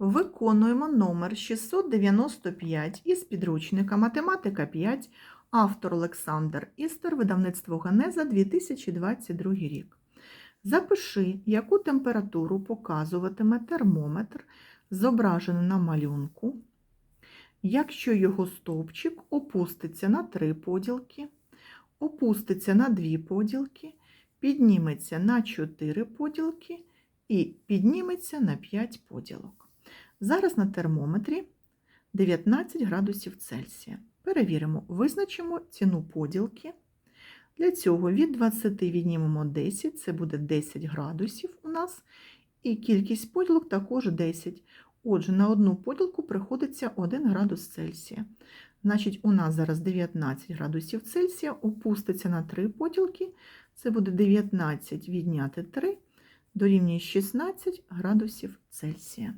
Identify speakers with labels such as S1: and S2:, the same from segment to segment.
S1: Виконуємо номер 695 із підручника Математика 5, автор Олександр Істер, видавництво Генеза 2022 рік. Запиши, яку температуру показуватиме термометр, зображений на малюнку, якщо його стовпчик опуститься на 3 поділки, опуститься на 2 поділки, підніметься на 4 поділки і підніметься на 5 поділок. Зараз на термометрі 19 градусів Цельсія. Перевіримо, визначимо ціну поділки. Для цього від 20 віднімемо 10, це буде 10 градусів у нас, і кількість поділок також 10. Отже, на одну поділку приходиться 1 градус Цельсія. Значить, у нас зараз 19 градусів Цельсія, опуститься на 3 поділки, це буде 19 відняти 3, дорівнює 16 градусів Цельсія.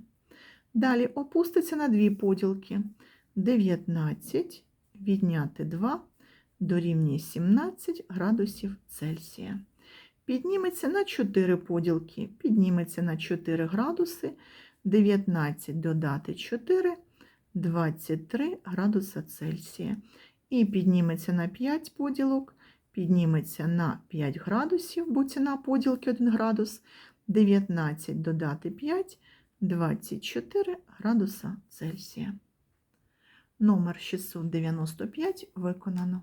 S1: Далі опуститься на 2 поділки, 19 відняти 2 дорівнює 17 градусів Цельсія. Підніметься на 4 поділки, підніметься на 4 градуси, 19 додати 4, 23 градуса Цельсія. І підніметься на 5 поділок, підніметься на 5 градусів, бо ціна поділки 1 градус, 19 додати 5, 24 градуса Цельсія. Номер 695 виконано.